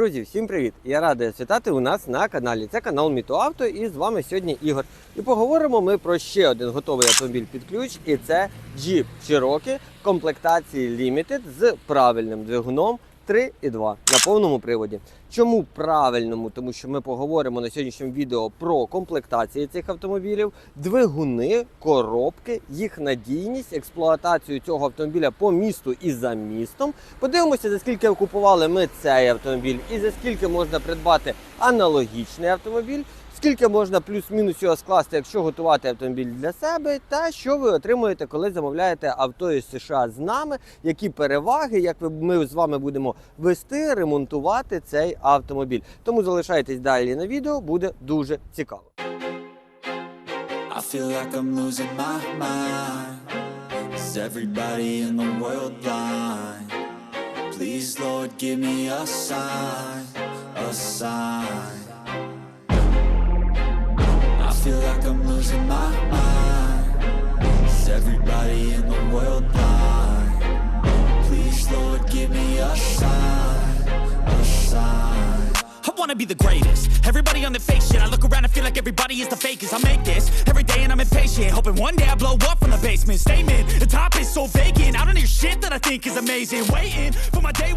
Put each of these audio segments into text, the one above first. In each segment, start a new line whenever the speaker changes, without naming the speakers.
Друзі, всім привіт! Я радий вас вітати у нас на каналі. Це канал Мітоавто і з вами сьогодні Ігор. І поговоримо ми про ще один готовий автомобіль під ключ, і це Jeep Cherokee комплектації Limited з правильним двигуном 3,2 на повному приводі. Чому правильному? Тому що ми поговоримо на сьогоднішньому відео про комплектації цих автомобілів, двигуни, коробки, їх надійність, експлуатацію цього автомобіля по місту і за містом. Подивимося, за скільки купували ми цей автомобіль і за скільки можна придбати аналогічний автомобіль. Скільки можна плюс-мінус його скласти, якщо готувати автомобіль для себе, та що ви отримуєте, коли замовляєте авто із США з нами, які переваги, як ми з вами будемо вести, ремонтувати цей автомобіль. Тому залишайтесь далі на відео, буде дуже цікаво.
I feel like? Please, Lord, give me a sign, a sign. Feel like I'm losing my mind. Is everybody in the world blind? Please, Lord, give me a sign, a sign.
I wanna be the greatest. Everybody on the fake shit. I look around and feel like everybody is the fakest. I make this every day and I'm impatient. Hoping one day I blow up from the basement. Statement, the top is so vacant. I don't hear shit that I think is amazing. Waiting for my day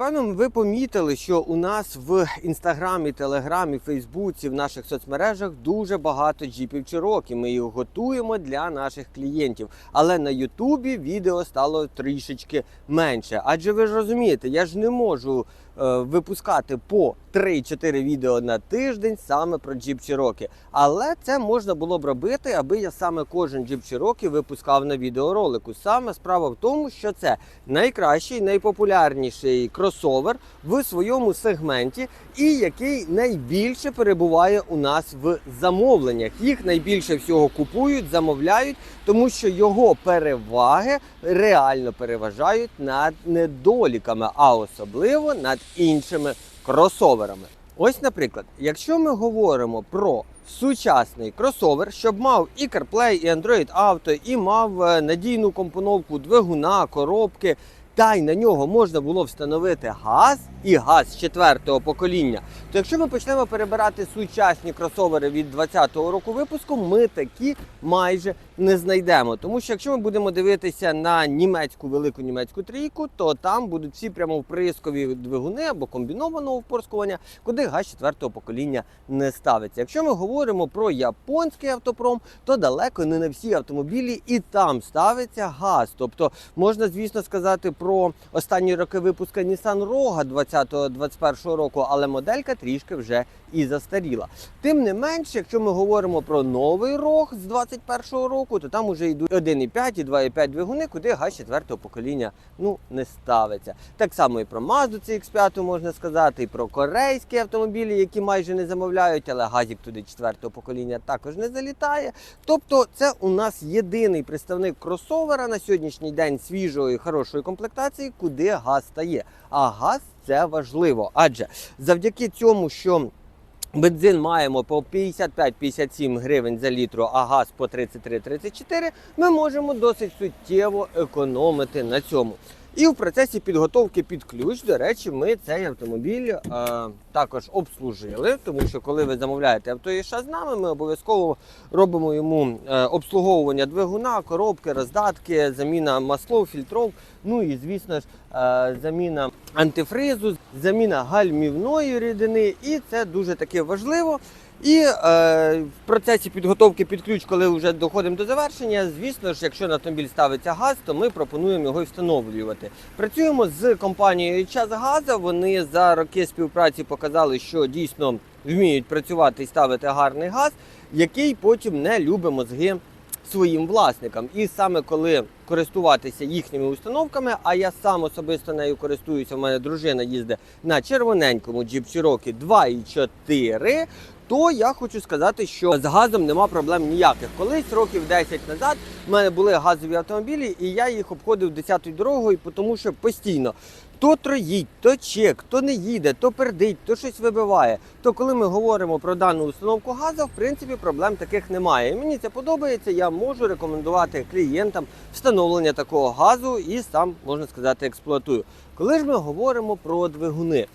Напевно, ви помітили, що у нас в інстаграмі, телеграмі, Фейсбуці, в наших соцмережах дуже багато джіпів Cherokee. Ми їх готуємо для наших клієнтів. Але на Ютубі відео стало трішечки менше. Адже ви ж розумієте, я ж не можу випускати по 3-4 відео на тиждень саме про Jeep Cherokee. Але це можна було б робити, аби я саме кожен Jeep Cherokee випускав на відеоролику. Саме справа в тому, що це найкращий, найпопулярніший кросовер в своєму сегменті, і який найбільше перебуває у нас в замовленнях. Їх найбільше всього купують, замовляють, тому що його переваги реально переважають над недоліками, а особливо над іншими кросоверами. Ось, наприклад, якщо ми говоримо про сучасний кросовер, щоб мав і CarPlay, і Android Auto, і мав е, надійну компоновку двигуна, коробки, та й на нього можна було встановити газ і газ четвертого покоління. То якщо ми почнемо перебирати сучасні кросовери від 2020 року випуску, ми такі майже не знайдемо. Тому що якщо ми будемо дивитися на німецьку велику німецьку трійку, то там будуть всі прямо вприскові двигуни або комбінованого впорскування, куди газ четвертого покоління не ставиться. Якщо ми говоримо про японський автопром, то далеко не на всі автомобілі і там ставиться газ. Тобто можна, звісно, сказати про останні роки випуска Nissan Rogue 2020-2021 року, але моделька трішки вже і застаріла. Тим не менше, якщо ми говоримо про новий рог з 2021 року, то там вже йдуть 1,5 і 2,5 двигуни, куди газ четвертого покоління ну не ставиться. Так само і про Mazda CX-5 можна сказати, і про корейські автомобілі, які майже не замовляють, але газік туди четвертого покоління також не залітає. Тобто, це у нас єдиний представник кросовера на сьогоднішній день свіжої хорошої комплектації, куди газ стає. А газ це важливо, адже завдяки цьому, що Бензин маємо по 55-57 гривень за літру, а газ по 33-34, ми можемо досить суттєво економити на цьому. І в процесі підготовки під ключ, до речі, ми цей автомобіль е, також обслужили, тому що коли ви замовляєте авто і з нами, ми обов'язково робимо йому е, обслуговування двигуна, коробки, роздатки, заміна маслов, фільтров. Ну і звісно ж, е, заміна антифризу, заміна гальмівної рідини, і це дуже таки важливо. І е, в процесі підготовки під ключ, коли вже доходимо до завершення, звісно ж, якщо на автомобіль ставиться газ, то ми пропонуємо його і встановлювати. Працюємо з компанією Час Газа. Вони за роки співпраці показали, що дійсно вміють працювати і ставити гарний газ, який потім не любить мозги своїм власникам. І саме коли користуватися їхніми установками, а я сам особисто нею користуюся. У мене дружина їздить на червоненькому Cherokee 2.4, то я хочу сказати, що з газом нема проблем ніяких. Колись років 10 назад в мене були газові автомобілі, і я їх обходив 10-ю дорогою, тому що постійно То троїть, то чек, то не їде, то пердить, то щось вибиває. То коли ми говоримо про дану установку газу, в принципі, проблем таких немає. І мені це подобається. Я можу рекомендувати клієнтам встановлення такого газу і сам можна сказати експлуатую. Коли ж ми говоримо про двигуни,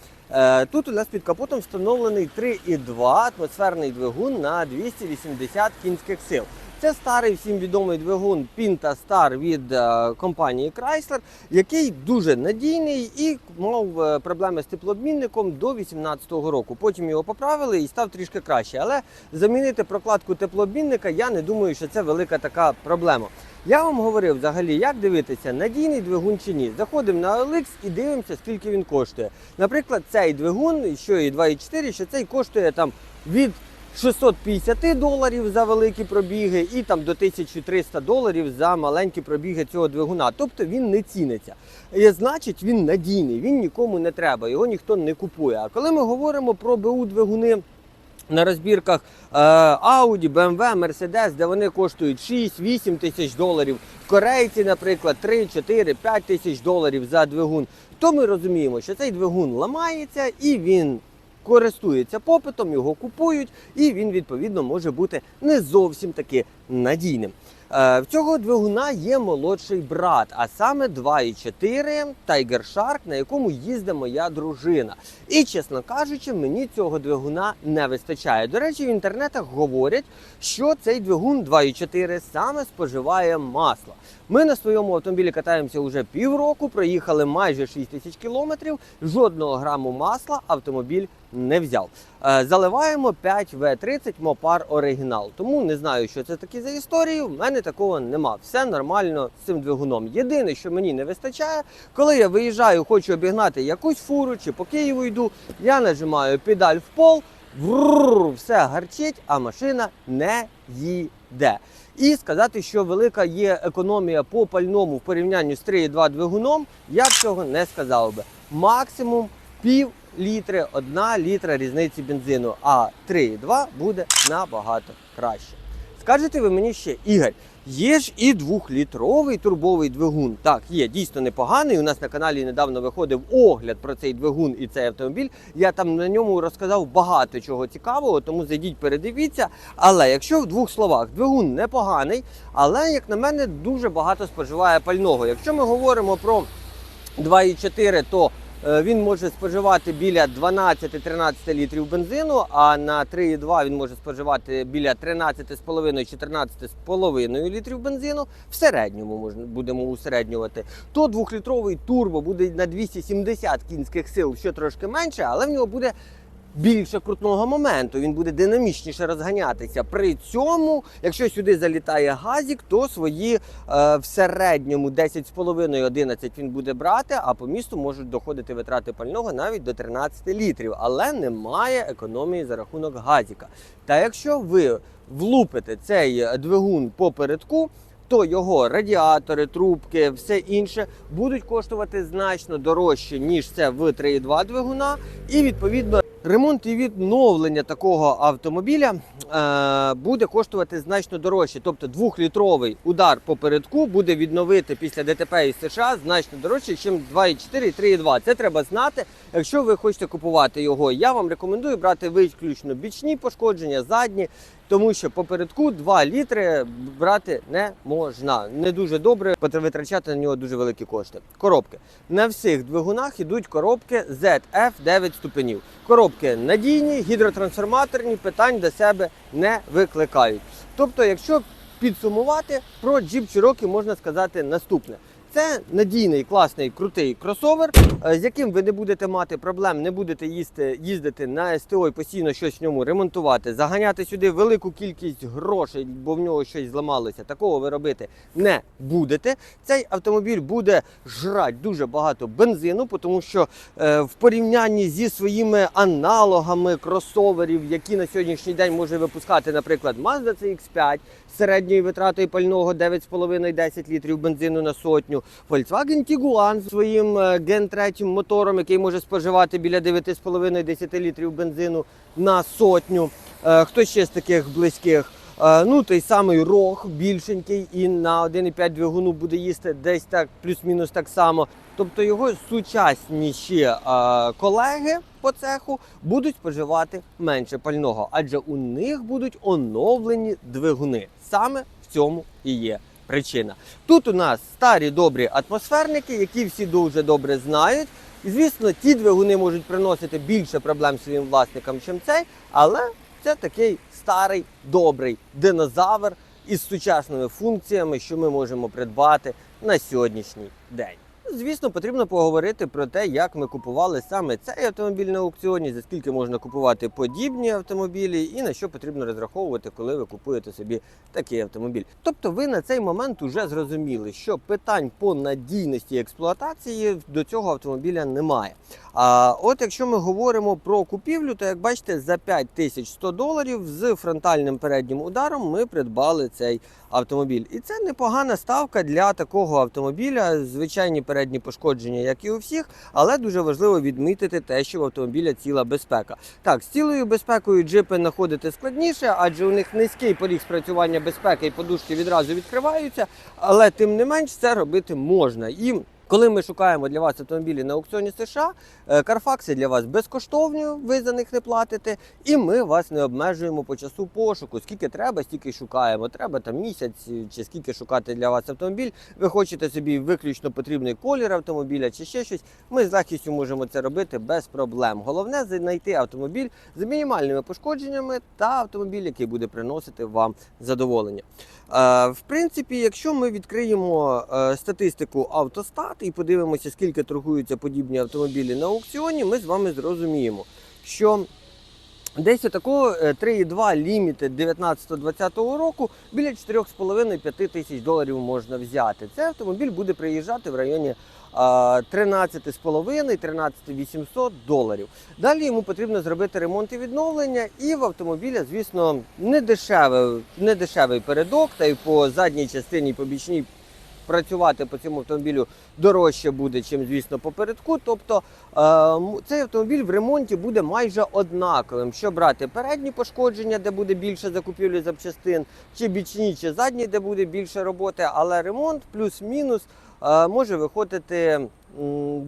тут у нас під капотом встановлений 3,2 атмосферний двигун на 280 кінських сил. Це старий всім відомий двигун Pinta Star від е, компанії Chrysler, який дуже надійний і мав е, проблеми з теплообмінником до 2018 року. Потім його поправили і став трішки краще. Але замінити прокладку теплообмінника я не думаю, що це велика така проблема. Я вам говорив взагалі, як дивитися, надійний двигун чи ні. Заходимо на OLX і дивимося, скільки він коштує. Наприклад, цей двигун, що і 2,4, що цей коштує там від 650 доларів за великі пробіги і там до 1300 доларів за маленькі пробіги цього двигуна. Тобто він не ціниться. І, значить, він надійний, він нікому не треба, його ніхто не купує. А коли ми говоримо про БУ двигуни. На розбірках е, Audi, BMW, Mercedes, де вони коштують 6-8 тисяч доларів. Корейці, наприклад, 3, 4, 5 тисяч доларів за двигун. То ми розуміємо, що цей двигун ламається і він користується попитом, його купують, і він відповідно може бути не зовсім таки надійним. Е, В цього двигуна є молодший брат, а саме 2,4 Tiger Shark, на якому їздить моя дружина. І, чесно кажучи, мені цього двигуна не вистачає. До речі, в інтернетах говорять, що цей двигун 2,4 саме споживає масло. Ми на своєму автомобілі катаємося вже півроку, проїхали майже 6 тисяч кілометрів, жодного граму масла автомобіль не взяв. Е, Заливаємо 5 В30 Мопар оригінал. Тому не знаю, що це такі за історію. В мене такого нема. Все нормально з цим двигуном. Єдине, що мені не вистачає, коли я виїжджаю, хочу обігнати якусь фуру чи по Києву йду, я нажимаю педаль в пол, все гарчить, а машина не їде. І сказати, що велика є економія по пальному в порівнянні з 3,2 двигуном, я б цього не сказав би. Максимум пів літри, одна літра різниці бензину, а 3,2 буде набагато краще. Скажете ви мені ще, Ігор, є ж і двохлітровий турбовий двигун. Так, є дійсно непоганий. У нас на каналі недавно виходив огляд про цей двигун і цей автомобіль. Я там на ньому розказав багато чого цікавого, тому зайдіть, передивіться. Але якщо в двох словах, двигун непоганий, але, як на мене, дуже багато споживає пального. Якщо ми говоримо про 2,4, то він може споживати біля 12-13 літрів бензину, а на 3,2 він може споживати біля 13,5-14,5 літрів бензину. В середньому можна будемо усереднювати. То двохлітровий турбо буде на 270 кінських сил, що трошки менше, але в нього буде більше крутного моменту, він буде динамічніше розганятися. При цьому, якщо сюди залітає газік, то свої е, в середньому 10,5-11 він буде брати, а по місту можуть доходити витрати пального навіть до 13 літрів, але немає економії за рахунок газіка. Та якщо ви влупите цей двигун по передку, то його радіатори, трубки, все інше будуть коштувати значно дорожче, ніж це в 3,2 двигуна, і відповідно. Ремонт і відновлення такого автомобіля е, буде коштувати значно дорожче. Тобто двохлітровий удар по передку буде відновити після ДТП із США значно дорожче, ніж 2,4 і 3,2. Це треба знати. Якщо ви хочете купувати його, я вам рекомендую брати виключно бічні пошкодження, задні, тому що по передку 2 літри брати не можна. Не дуже добре витрачати на нього дуже великі кошти. Коробки. На всіх двигунах йдуть коробки ZF 9 ступенів. Коробки надійні, гідротрансформаторні, питань до себе не викликають. Тобто, якщо підсумувати, про Jeep Cherokee можна сказати наступне. Це надійний, класний, крутий кросовер, е, з яким ви не будете мати проблем, не будете їсти, їздити на СТО і постійно щось в ньому ремонтувати, заганяти сюди велику кількість грошей, бо в нього щось зламалося. Такого ви робити не будете. Цей автомобіль буде жрати дуже багато бензину, тому що е, в порівнянні зі своїми аналогами кросоверів, які на сьогоднішній день може випускати, наприклад, Mazda CX-5 з середньою витратою пального 9,5-10 літрів бензину на сотню, Volkswagen Tiguan з своїм е, Gen 3 мотором, який може споживати біля 9,5-10 літрів бензину на сотню. Е, Хто ще з таких близьких? Е, ну, той самий рог більшенький і на 1,5 двигуну буде їсти десь так, плюс-мінус так само. Тобто його сучасніші е, колеги по цеху будуть споживати менше пального, адже у них будуть оновлені двигуни. Саме в цьому і є причина. Тут у нас старі добрі атмосферники, які всі дуже добре знають. І звісно, ті двигуни можуть приносити більше проблем своїм власникам, ніж цей, але це такий старий добрий динозавр із сучасними функціями, що ми можемо придбати на сьогоднішній день. Звісно, потрібно поговорити про те, як ми купували саме цей автомобіль на аукціоні, за скільки можна купувати подібні автомобілі, і на що потрібно розраховувати, коли ви купуєте собі такий автомобіль. Тобто, ви на цей момент вже зрозуміли, що питань по надійності експлуатації до цього автомобіля немає. А от якщо ми говоримо про купівлю, то як бачите, за 5100 доларів з фронтальним переднім ударом ми придбали цей автомобіль. І це непогана ставка для такого автомобіля. Звичайні передні пошкодження, як і у всіх, але дуже важливо відмітити те, що в автомобіля ціла безпека. Так, з цілою безпекою джипи знаходити складніше, адже у них низький поріг спрацювання безпеки і подушки відразу відкриваються, але тим не менш це робити можна. І коли ми шукаємо для вас автомобілі на аукціоні США, е, Карфакси для вас безкоштовні, ви за них не платите, і ми вас не обмежуємо по часу пошуку. Скільки треба, стільки шукаємо. Треба там місяць е, чи скільки шукати для вас автомобіль. Ви хочете собі виключно потрібний колір автомобіля чи ще щось. Ми з легкістю можемо це робити без проблем. Головне знайти автомобіль з мінімальними пошкодженнями та автомобіль, який буде приносити вам задоволення. Е, В принципі, якщо ми відкриємо е, статистику автостат і подивимося, скільки торгуються подібні автомобілі на аукціоні, ми з вами зрозуміємо, що десь отакого е, 3,2 Limited 19-20 року біля 4,5-5 тисяч доларів можна взяти. Цей автомобіль буде приїжджати в районі 13,5-13 800 доларів. Далі йому потрібно зробити ремонт і відновлення, і в автомобіля, звісно, не дешевий, не дешевий передок, та й по задній частині, і по бічній працювати по цьому автомобілю дорожче буде, чим, звісно, попередку. Тобто е, цей автомобіль в ремонті буде майже однаковим. Що брати передні пошкодження, де буде більше закупівлі запчастин, чи бічні, чи задні, де буде більше роботи, але ремонт плюс-мінус е, може виходити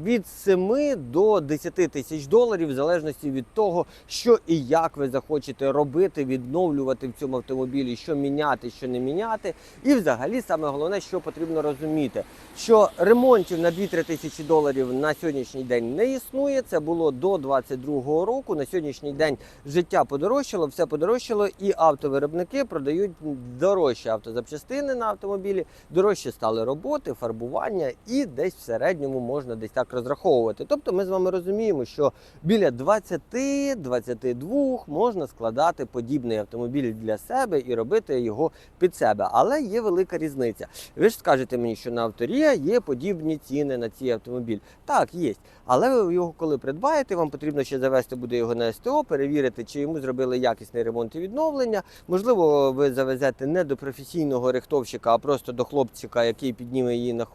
від 7 до 10 тисяч доларів, в залежності від того, що і як ви захочете робити, відновлювати в цьому автомобілі, що міняти, що не міняти. І взагалі саме головне, що потрібно розуміти, що ремонтів на 2-3 тисячі доларів на сьогоднішній день не існує. Це було до 22-го року. На сьогоднішній день життя подорожчало, все подорожчало, і автовиробники продають дорожчі автозапчастини на автомобілі, дорожче стали роботи, фарбування, і десь в середньому можна десь так розраховувати. Тобто ми з вами розуміємо, що біля 20-22 можна складати подібний автомобіль для себе і робити його під себе. Але є велика різниця. Ви ж скажете мені, що на авторія є подібні ціни на ці автомобіль. Так, є. Але ви його коли придбаєте, вам потрібно ще завести буде його на СТО, перевірити, чи йому зробили якісний ремонт і відновлення. Можливо, ви завезете не до професійного рихтовщика, а просто до хлопчика, який підніме її на.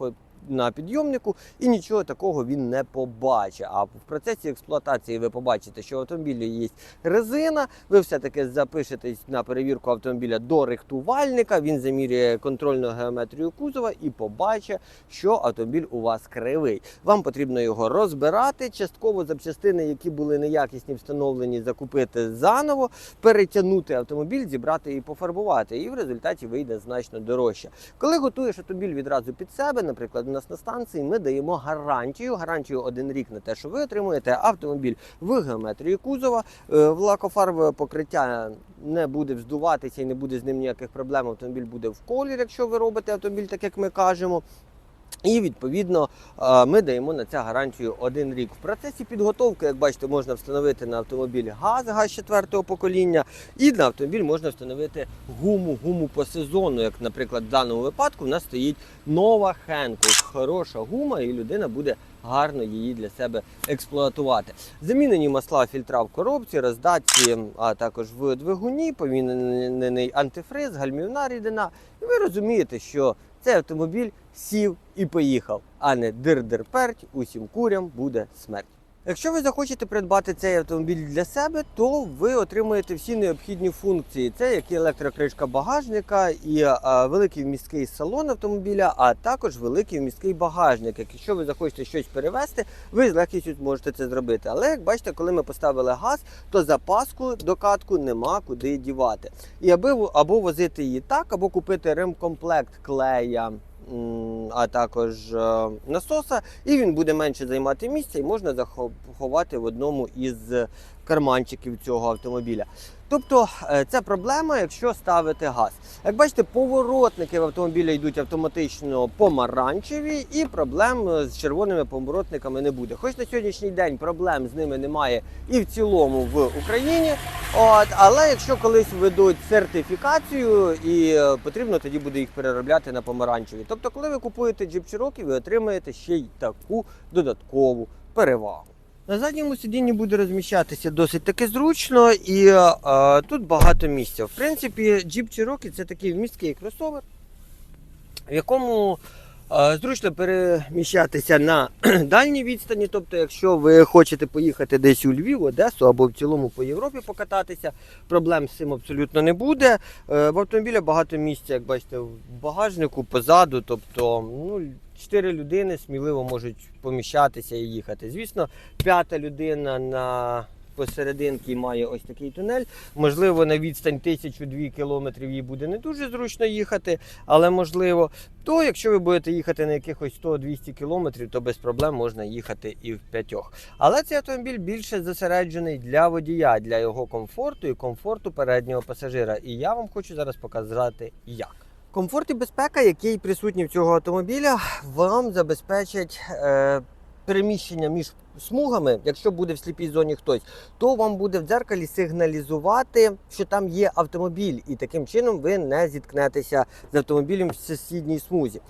На підйомнику і нічого такого він не побачить. А в процесі експлуатації ви побачите, що в автомобілі є резина. Ви все-таки запишетесь на перевірку автомобіля до рихтувальника. Він замірює контрольну геометрію кузова і побачить, що автомобіль у вас кривий. Вам потрібно його розбирати. Частково запчастини, які були неякісні, встановлені, закупити заново, перетягнути автомобіль, зібрати і пофарбувати. І в результаті вийде значно дорожче. Коли готуєш автомобіль відразу під себе, наприклад, у нас на станції ми даємо гарантію. Гарантію один рік на те, що ви отримуєте автомобіль в геометрії кузова, е, лакофарбове покриття не буде вздуватися і не буде з ним ніяких проблем. Автомобіль буде в колір, якщо ви робите автомобіль, так як ми кажемо. І відповідно е, ми даємо на це гарантію один рік. В процесі підготовки, як бачите, можна встановити на автомобіль газ, газ четвертого покоління, і на автомобіль можна встановити гуму, гуму по сезону. Як, наприклад, в даному випадку в нас стоїть нова Хенкок, хороша гума, і людина буде гарно її для себе експлуатувати. Замінені масла фільтра в коробці, роздатці, а також в двигуні, помінений антифриз, гальмівна рідина. І ви розумієте, що цей автомобіль сів і поїхав, а не дир-дир перть, усім курям буде смерть. Якщо ви захочете придбати цей автомобіль для себе, то ви отримаєте всі необхідні функції. Це як і електрокришка багажника, і а, великий вмісткий салон автомобіля, а також великий вмісткий багажник. Якщо ви захочете щось перевезти, ви з легкістю зможете це зробити. Але як бачите, коли ми поставили газ, то запаску докатку нема куди дівати. І аби або возити її так, або купити ремкомплект клея. А також е, насоса, і він буде менше займати місця, і можна заховати в одному із карманчиків цього автомобіля. Тобто це проблема, якщо ставити газ. Як бачите, поворотники в автомобілі йдуть автоматично помаранчеві, і проблем е, з червоними поворотниками не буде. Хоч на сьогоднішній день проблем з ними немає і в цілому в Україні. От, але якщо колись введуть сертифікацію, і е, потрібно тоді буде їх переробляти на помаранчеві. Тобто, коли ви купуєте Jeep Cherokee, ви отримаєте ще й таку додаткову перевагу. На задньому сидінні буде розміщатися досить таки зручно і е, тут багато місця. В принципі, Jeep Cherokee це такий вмісткий кросовер, в якому е, зручно переміщатися на дальній відстані. Тобто, якщо ви хочете поїхати десь у Львів, Одесу або в цілому по Європі покататися, проблем з цим абсолютно не буде. Е, в автомобіля багато місця, як бачите, в багажнику позаду. Тобто, ну, чотири людини сміливо можуть поміщатися і їхати. Звісно, п'ята людина на посерединці має ось такий тунель. Можливо, на відстань 1002 кілометрів їй буде не дуже зручно їхати, але можливо. То якщо ви будете їхати на якихось 100-200 кілометрів, то без проблем можна їхати і в п'ятьох. Але цей автомобіль більше зосереджений для водія, для його комфорту і комфорту переднього пасажира. І я вам хочу зараз показати як. Комфорт і безпека, який присутній в цього автомобіля, вам забезпечать е, переміщення між смугами. Якщо буде в сліпій зоні хтось, то вам буде в дзеркалі сигналізувати, що там є автомобіль, і таким чином ви не зіткнетеся з автомобілем в сусідній смузі.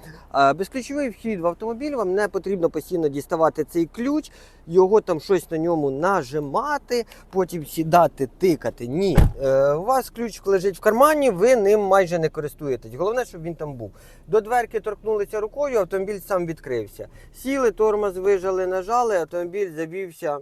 Безключовий вхід в автомобіль вам не потрібно постійно діставати цей ключ, його там щось на ньому нажимати, потім сідати, тикати. Ні, е, у вас ключ лежить в кармані, ви ним майже не користуєтесь. Головне, щоб він там був. До дверки торкнулися рукою, автомобіль сам відкрився. Сіли, тормоз вижали, нажали, автомобіль завівся.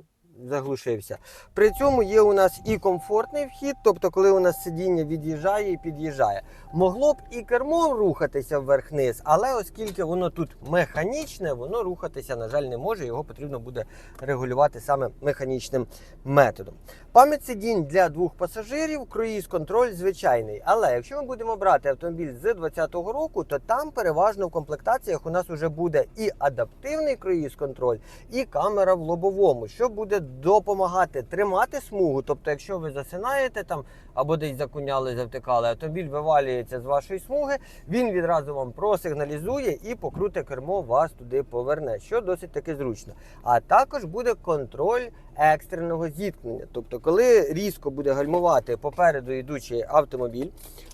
Заглушився. При цьому є у нас і комфортний вхід, тобто, коли у нас сидіння від'їжджає і під'їжджає. Могло б і кермо рухатися вверх-вниз, але оскільки воно тут механічне, воно рухатися, на жаль, не може. Його потрібно буде регулювати саме механічним методом. Пам'ять сидінь для двох пасажирів, круїз контроль звичайний. Але якщо ми будемо брати автомобіль з 2020 року, то там переважно в комплектаціях у нас вже буде і адаптивний круїз контроль, і камера в лобовому, що буде допомагати тримати смугу. Тобто, якщо ви засинаєте там або десь закуняли, завтикали, автомобіль вивалюється з вашої смуги, він відразу вам просигналізує і покруте кермо вас туди поверне, що досить таки зручно. А також буде контроль екстреного зіткнення. Тобто, коли різко буде гальмувати попереду йдучий автомобіль,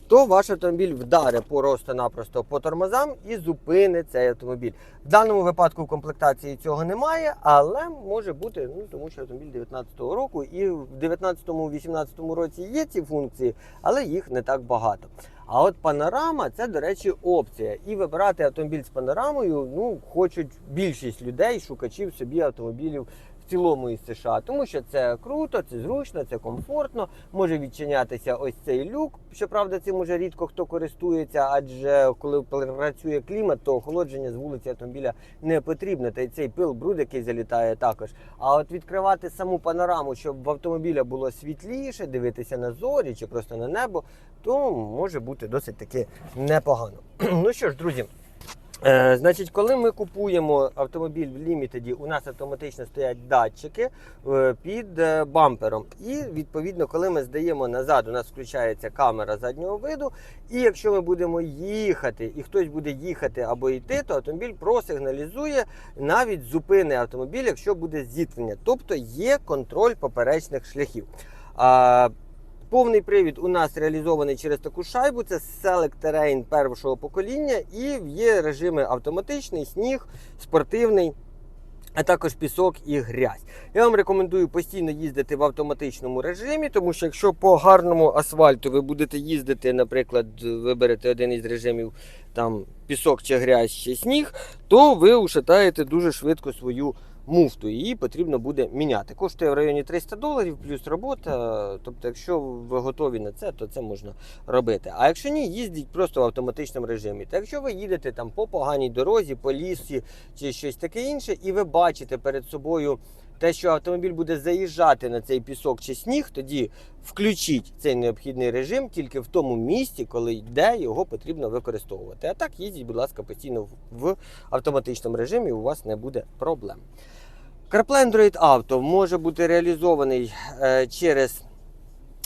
то ваш автомобіль вдаре просто-напросто по тормозам і зупинить цей автомобіль. В даному випадку в комплектації цього немає, але може бути, ну тому що автомобіль 19-го року, і в 19-18 році є ці функції, але їх не так багато. А от панорама це, до речі, опція. І вибирати автомобіль з панорамою ну, хочуть більшість людей, шукачів собі автомобілів в цілому із США, тому що це круто, це зручно, це комфортно. Може відчинятися ось цей люк. Щоправда, цим уже рідко хто користується, адже коли працює клімат, то охолодження з вулиці автомобіля не потрібно. Та й цей пил, бруд, який залітає також. А от відкривати саму панораму, щоб в автомобіля було світліше, дивитися на зорі чи просто на небо, то може бути досить таки непогано. ну що ж, друзі. Е, значить, коли ми купуємо автомобіль в лімітеді, у нас автоматично стоять датчики е, під е, бампером. І відповідно, коли ми здаємо назад, у нас включається камера заднього виду. І якщо ми будемо їхати, і хтось буде їхати або йти, то автомобіль просигналізує навіть зупини автомобіль, якщо буде зіткнення. Тобто є контроль поперечних шляхів. Повний привід у нас реалізований через таку шайбу. Це Select Terrain першого покоління, і є режими автоматичний, сніг, спортивний. А також пісок і грязь. Я вам рекомендую постійно їздити в автоматичному режимі, тому що якщо по гарному асфальту ви будете їздити, наприклад, виберете один із режимів там пісок чи грязь чи сніг, то ви ушатаєте дуже швидко свою муфту. Її потрібно буде міняти. Коштує в районі 300 доларів, плюс робота. Тобто, якщо ви готові на це, то це можна робити. А якщо ні, їздіть просто в автоматичному режимі. Та якщо ви їдете там по поганій дорозі, по лісі чи щось таке інше, і ви бачите перед собою те, що автомобіль буде заїжджати на цей пісок чи сніг, тоді включіть цей необхідний режим тільки в тому місці, коли йде його потрібно використовувати. А так їздіть, будь ласка, постійно в- автоматичному режимі, у вас не буде проблем. CarPlay Android Auto може бути реалізований е, через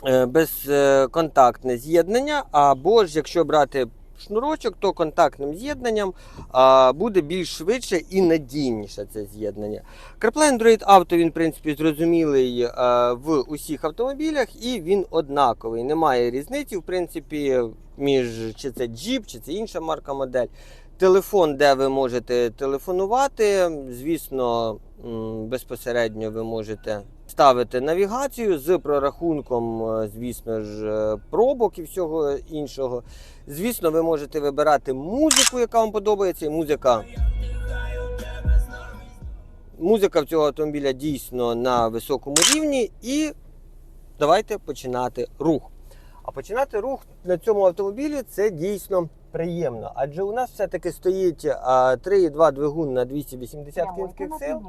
е, безконтактне з'єднання, або ж якщо брати шнурочок, то контактним з'єднанням буде більш швидше і надійніше це з'єднання. CarPlay Android Auto, він, в принципі, зрозумілий е, в усіх автомобілях і він однаковий. Немає різниці, в принципі, між чи це Jeep, чи це інша марка модель. Телефон, де ви можете телефонувати. Звісно, безпосередньо ви можете ставити навігацію з прорахунком, е, звісно ж, е, пробок і всього іншого. Звісно, ви можете вибирати музику, яка вам подобається, музика. Музика в цього автомобіля дійсно на високому рівні. І давайте починати рух. А починати рух на цьому автомобілі це дійсно приємно. Адже у нас все-таки стоїть 3,2 двигун на 280 кінських сил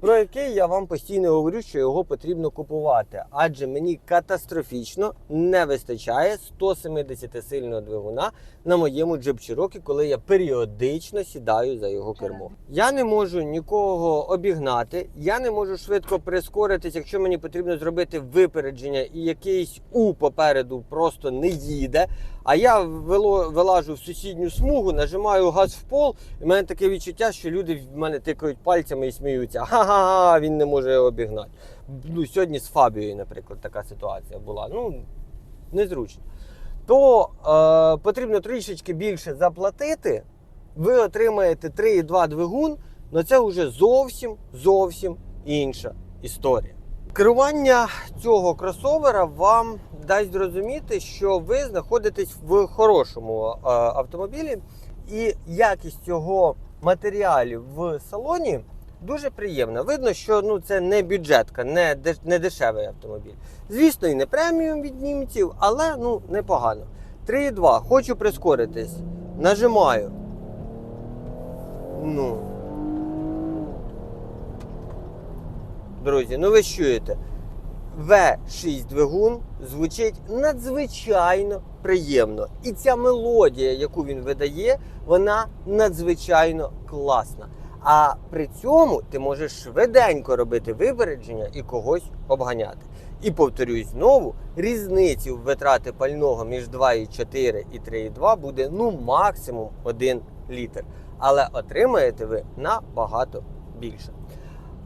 про який я вам постійно говорю, що його потрібно купувати. Адже мені катастрофічно не вистачає 170-сильного двигуна на моєму Cherokee, коли я періодично сідаю за його кермо. Я не можу нікого обігнати, я не можу швидко прискоритись, якщо мені потрібно зробити випередження, і якийсь у попереду просто не їде. А я вилажу в сусідню смугу, нажимаю газ в пол, і в мене таке відчуття, що люди в мене тикають пальцями і сміються. Ха-ха-ха, він не може його обігнати. Ну, сьогодні з Фабією, наприклад, така ситуація була. Ну, незручно. То е, потрібно трішечки більше заплатити. Ви отримаєте 3,2 двигун, але це вже зовсім зовсім інша історія. Керування цього кросовера вам дасть зрозуміти, що ви знаходитесь в хорошому е, автомобілі, і якість цього матеріалів в салоні дуже приємна. Видно, що ну, це не бюджетка, не, не дешевий автомобіль. Звісно, і не преміум від німців, але ну, непогано. 3,2. Хочу прискоритись. Нажимаю. Ну. Друзі, ну ви чуєте. В6 двигун звучить надзвичайно приємно. І ця мелодія, яку він видає, вона надзвичайно класна. А при цьому ти можеш швиденько робити випередження і когось обганяти. І повторюсь знову, різниці в витрати пального між 2,4 і 3,2 буде ну максимум 1 літр. Але отримаєте ви набагато більше.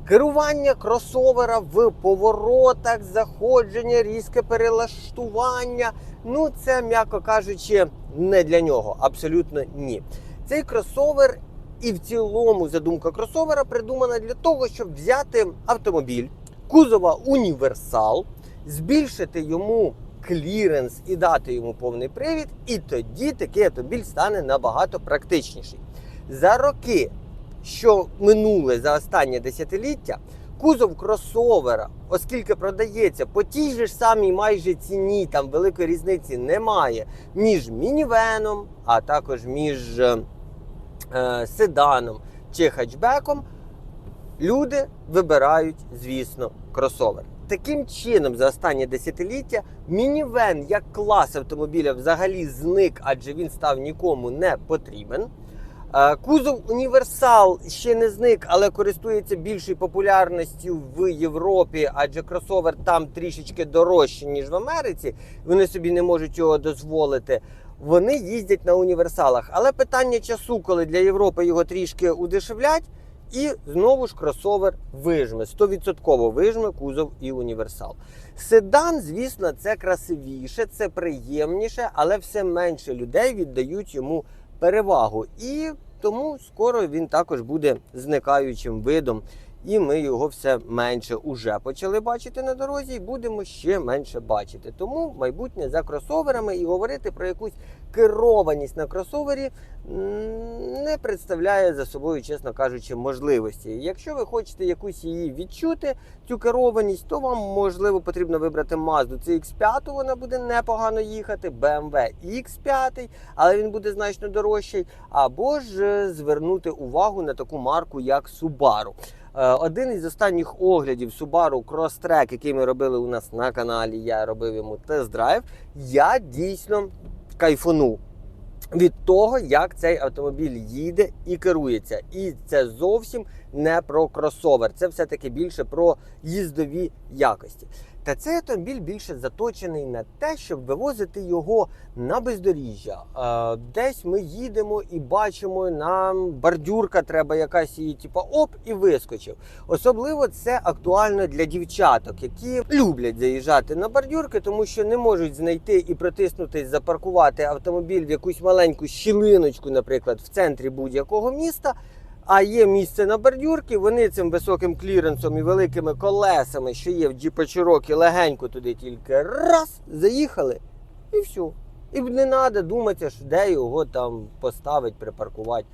Керування кросовера в поворотах, заходження, різке перелаштування. Ну, це, м'яко кажучи, не для нього. Абсолютно ні. Цей кросовер і в цілому задумка кросовера придумана для того, щоб взяти автомобіль кузова універсал, збільшити йому кліренс і дати йому повний привід, і тоді такий автомобіль стане набагато практичніший. За роки що минуле за останнє десятиліття, кузов кросовера, оскільки продається по тій же ж самій майже ціні, там великої різниці немає між мінівеном, а також між е, е, седаном чи хетчбеком, люди вибирають, звісно, кросовер. Таким чином, за останнє десятиліття мінівен як клас автомобіля взагалі зник, адже він став нікому не потрібен. Е, Кузов універсал ще не зник, але користується більшою популярністю в Європі, адже кросовер там трішечки дорожче, ніж в Америці. Вони собі не можуть його дозволити. Вони їздять на універсалах. Але питання часу, коли для Європи його трішки удешевлять, і знову ж кросовер вижме. 100% вижме кузов і універсал. Седан, звісно, це красивіше, це приємніше, але все менше людей віддають йому перевагу. І тому скоро він також буде зникаючим видом і ми його все менше уже почали бачити на дорозі, і будемо ще менше бачити. Тому майбутнє за кросоверами і говорити про якусь керованість на кросовері не представляє за собою, чесно кажучи, можливості. Якщо ви хочете якусь її відчути, цю керованість, то вам можливо потрібно вибрати Mazda CX5, вона буде непогано їхати, BMW X5, але він буде значно дорожчий, або ж е, звернути увагу на таку марку, як Subaru. Е, Один із останніх оглядів Subaru Crosstrek, який ми робили у нас на каналі, я робив йому тест-драйв. Я дійсно кайфанув від того, як цей автомобіль їде і керується. І це зовсім не про кросовер, це все-таки більше про їздові якості. Та цей автомобіль більше заточений на те, щоб вивозити його на бездоріжжя. Е, Десь ми їдемо і бачимо, нам бордюрка треба якась її, типу, оп, і вискочив. Особливо це актуально для дівчаток, які люблять заїжджати на бордюрки, тому що не можуть знайти і протиснутись, запаркувати автомобіль в якусь маленьку щілиночку, наприклад, в центрі будь-якого міста. А є місце на бордюрки, вони цим високим кліренсом і великими колесами, що є в Cherokee, легенько туди тільки раз заїхали, і все. І не треба думати, що де його там поставити, припаркувати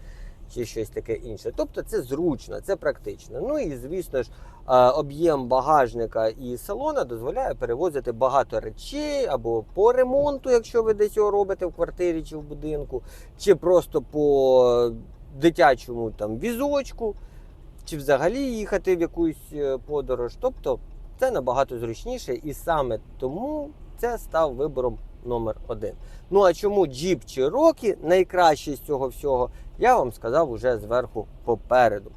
чи щось таке інше. Тобто це зручно, це практично. Ну і звісно ж, е, об'єм багажника і салона дозволяє перевозити багато речей або по ремонту, якщо ви десь його робите в квартирі чи в будинку, чи просто по дитячому там візочку, чи взагалі їхати в якусь е, подорож. Тобто це набагато зручніше, і саме тому це став вибором номер один. Ну а чому Jeep Cherokee найкращий з цього всього, я вам сказав уже зверху попереду.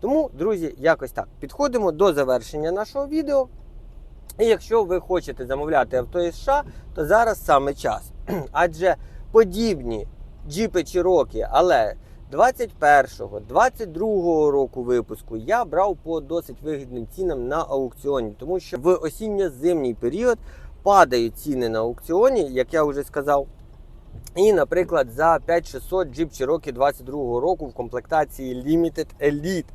Тому, друзі, якось так. Підходимо до завершення нашого відео. І якщо ви хочете замовляти авто із США, то зараз саме час. Адже подібні джіпи Cherokee, але 21-го, 22-го року випуску я брав по досить вигідним цінам на аукціоні, тому що в осінньо-зимній період падають ціни на аукціоні, як я вже сказав. І, наприклад, за 5600 Jeep Cherokee 22 року в комплектації Limited Elite.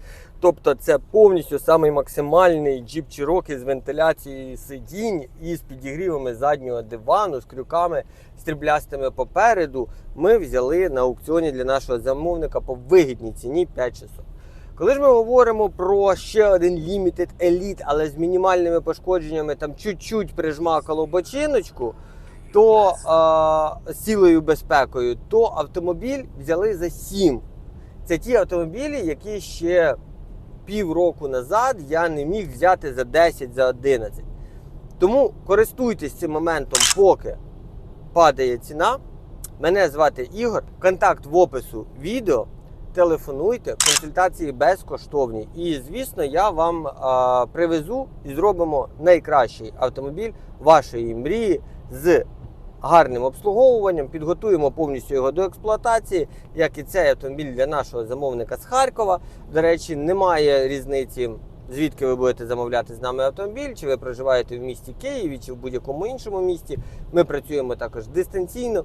Тобто це повністю самий максимальний Jeep Cherokee з вентиляцією сидінь і з підігрівами заднього дивану, з крюками стріблястими попереду. Ми взяли на аукціоні для нашого замовника по вигідній ціні 5600. Коли ж ми говоримо про ще один Limited Elite, але з мінімальними пошкодженнями, там чуть-чуть прижмакало бочиночку, то е, з цілою безпекою, то автомобіль взяли за 7. Це ті автомобілі, які ще півроку назад я не міг взяти за 10, за 11. Тому користуйтесь цим моментом, поки падає ціна. Мене звати Ігор. Контакт в опису відео. Телефонуйте, консультації безкоштовні. І, звісно, я вам а, привезу і зробимо найкращий автомобіль вашої мрії з гарним обслуговуванням. Підготуємо повністю його до експлуатації, як і цей автомобіль для нашого замовника з Харкова. До речі, немає різниці. Звідки ви будете замовляти з нами автомобіль, чи ви проживаєте в місті Києві, чи в будь-якому іншому місті. Ми працюємо також дистанційно.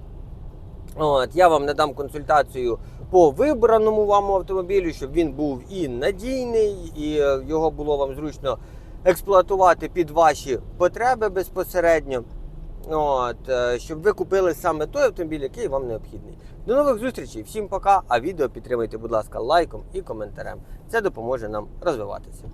От, я вам надам консультацію по вибраному вам автомобілю, щоб він був і надійний, і е, його було вам зручно експлуатувати під ваші потреби безпосередньо. От, е, щоб ви купили саме той автомобіль, який вам необхідний. До нових зустрічей, всім пока. А відео підтримайте, будь ласка, лайком і коментарем. Це допоможе нам розвиватися.